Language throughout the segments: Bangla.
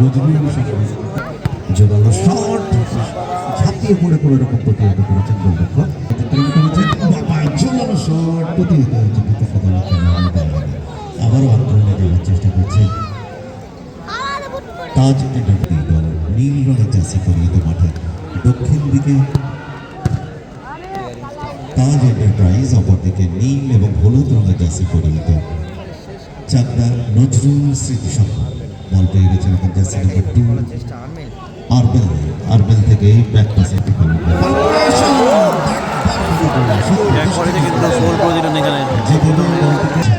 নজরুল সঙ্গে জোরালো কোনো রকম আবারও আক্রমণে দেওয়ার চেষ্টা করছেন। তাজ এন্টারপ্রাইজ দল নীল রঙের জার্সি পরিহিত মাঠে দক্ষিণ দিকে। তাজ এন্টারপ্রাইজ, অপরদিকে নীল এবং হলুদ রঙের জার্সি পরিহিত। চাকদা নজরুল স্মৃতি সংঘ বল পেয়ে গেছেন জার্সি নাম্বার টু আরবেল আরবেল থেকে ব্যাক পাসে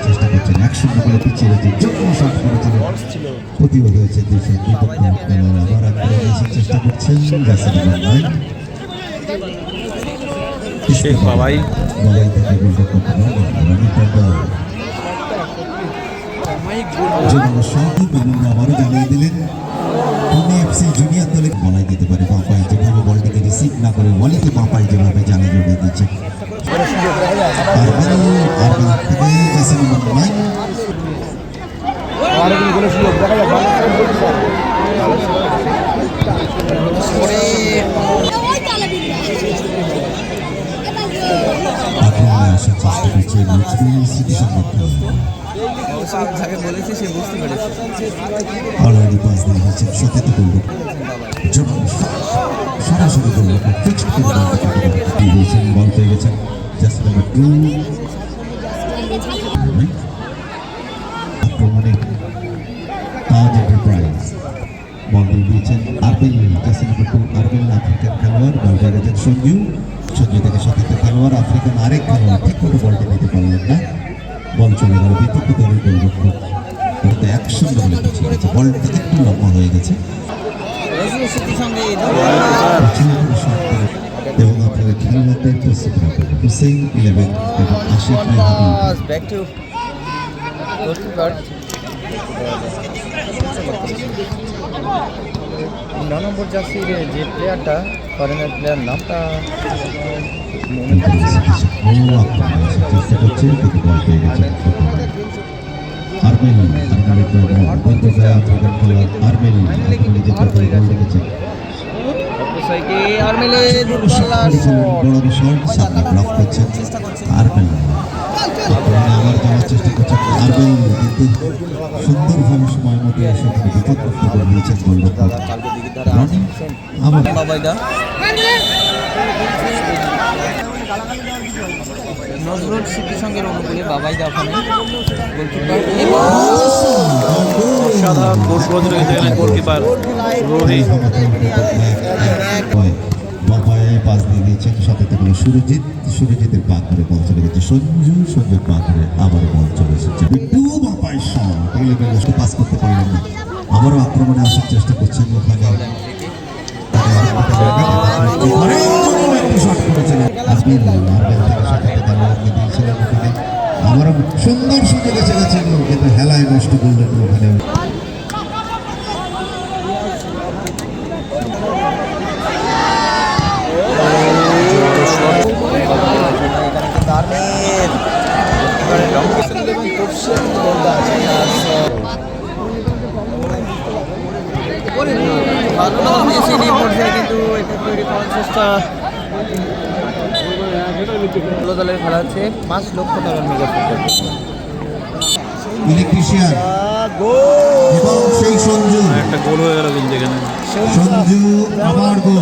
চেষ্টা করছেন। এক শূন্য করে পিছিয়ে রয়েছে। শট আবার চেষ্টা করছেন শেখ বাবাই। বলাই থেকে গোলরক্ষক জোরালো শট বেলুন আবারও জানিয়ে দিলেন পুনে এফসি জুনিয়র দলে বলাই দিতে পারে বাপাই যেভাবে বলটিকে রিসিভ না করে ওয়ালিকে বাপাই যেভাবে জালে জড়িয়ে দিচ্ছে আরবেল আরবেল থেকে জার্সি নাম্বার নাইন আক্রমণে যাকে বলেছি, সে বুঝতে পেরেছে। অলরেডি পাস দিয়ে হয়েছেন সতীর্থ করল সরাসরি করল ফিক্সড বল পেয়ে গেছেন জাস্ট নাম্বার টু আক্রমণে তাজ এন্টারপ্রাইজ বল দিয়ে দিয়েছেন আরবেল জাস্ট নাম্বার টু আরবেল আফ্রিকান খেলোয়াড় আরেক খেলোয়াড়, ঠিক মতো বলটি নিতে পারলেন না। বল চলে গেল বিতর্ক দলের গোলরক্ষক ওটাতে অ্যাকশন বলে বলটা একটু লম্বা হয়ে গেছে। এবং আপনাদের খেলোয়াড়দের প্রস্তুত রাখবেন হুসেইন ন নম্বর জার্সির যে প্লেয়ারটা ফরেনার প্লেয়ার নামটা মনে চেষ্টা করছে চেষ্টা করছেন কিন্তু সুন্দরভাবে সময় মতো এসে তিনি বিপদমুক্ত করে নিয়েছেন গোলরক্ষক বাবাইদা। নজরুল সঙ্গে অনুকূলে বাবাইদা ওখানে গোলকিপার। সাধারণ গোল প্রতিযোগিতা গোলকিপার রোহি বাবায় পাস দিয়ে দিয়েছেন সাথে থাকল সুরজিৎ। সুরজিতের পা করে বল চলে গেছে। সঞ্জু, সঞ্জুর পা করে আবার বল চলে এসেছে। শট এগুলো বেশ পাস করতে পারলেন না। আবারও আক্রমণে আসার চেষ্টা করছেন ওখানে। একটু আবারও সুন্দর সুযোগ এসে পর্যায়ে কিন্তু এটা তৈরি করার চেষ্টা ভালো দলের খেলা হচ্ছে। পাঁচ লক্ষ টাকার মেগা ইলেকট্রিশিয়ান এবং সেই সঞ্জু। একটা গোল হয়ে গেল কিন্তু এখানে। সঞ্জু আবার গোল।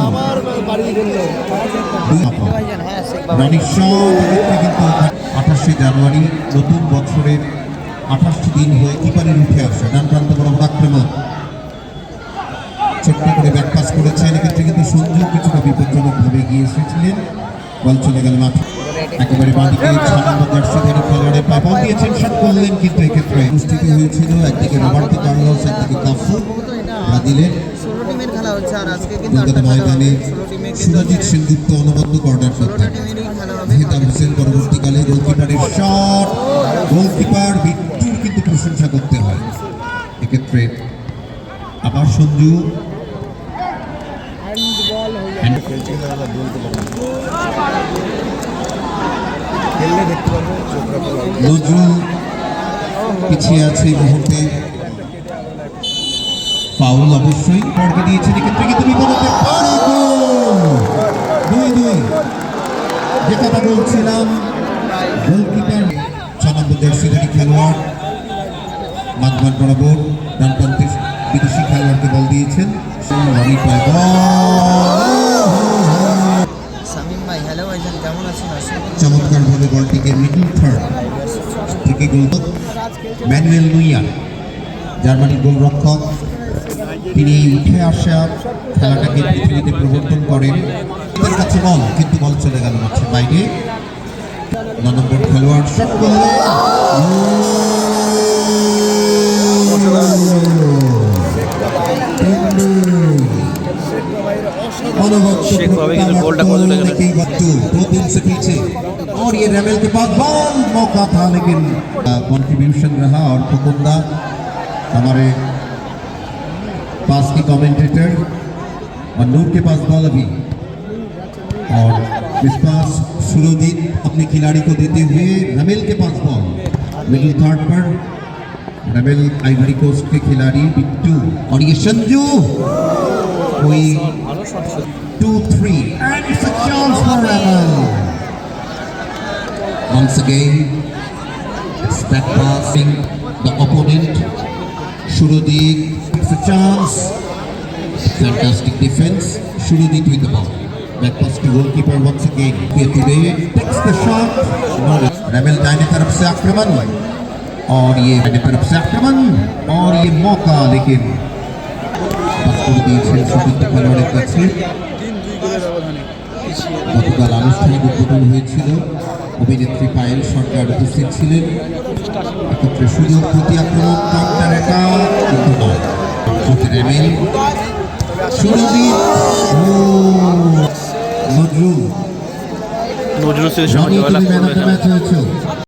আঠাশে জানুয়ারি নতুন বছরের আঠাশটি দিন হয়ে কিপারের উঠে আসে ডান প্রান্ত বরাবর আক্রমণ এসেছিলেন বল চলে গেল মাঠে। একেবারে বাঁদিকে ছ নম্বর জার্সি ধরে খেলোয়াড়ের পায় দিয়েছেন শট করলেন কিন্তু এক্ষেত্রে অনুষ্ঠিত হয়েছিল একদিকে রবার্টো কার্লোস, একদিকে কাফু। ব্রাজিলের পরবর্তীকালে গোলকিপারের গোলকিপার বিট্টুর প্রশংসা করতে হয়। এক্ষেত্রে আবার সঞ্জু নজরুল পিছিয়ে আছে এই মুহূর্তে। ফাউল অবশ্যই। পড়কে দিয়েছেন এক্ষেত্রে কিন্তু বিপদ পারে বলছিলাম, গোলকিপার ছ নম্বর খেলোয়াড় মাঝমাঠ বরাবর ডান বিদেশি খেলোয়াড়কে বল দিয়েছেন। পায় বল। চমৎকারভাবে বলটিকে মিডল থার্ড থেকে গোল ম্যানুয়েল নুইয়ার জার্মানির গোলরক্ষক। তিনি উঠে আসা খেলাটাকে পৃথিবীতে প্রবর্তন করেন। তার কাছে বল কিন্তু বল চলে গেল মাঠের বাইরে। ন নম্বর খেলোয়াড় শট করলেন और ये के पास बॉल मौका था, लेकिन कंट्रीब्यूशन रहा और हमारे पास की कमेंटेटर और नूर के पास बॉल अभी। और अपने खिलाड़ी को देते हुए रमेल के पास बॉल मिडिल थर्ड पर रमेल आइवरी कोस्ट के खिलाड़ी बिट्टू। और ये संजू, कोई two, three, and it's a chance for Ramal. Once again, it's back passing the opponent. Shurudik, it's a chance. Fantastic defense. Shurudik with the ball. Back pass to goalkeeper once again. Here today takes the shot. No, Ramal दाहिने तरफ से आक्रमण और ये दाहिने तरफ से आक्रमण और ये मौका लेकिन পাস করে দিয়েছেন সতীর্থ খেলোয়াড়ের কাছে। গতকাল আনুষ্ঠানিক উদ্বোধন হয়েছিল। অভিনেত্রী পায়েল সরকার উপস্থিত ছিলেন। এক্ষেত্রে সুযোগ প্রতি আক্রমণ কাউন্টার একা কিন্তু নয়। রেমেল সুরজিৎ ও নজরুল। ম্যাচ হয়েছো?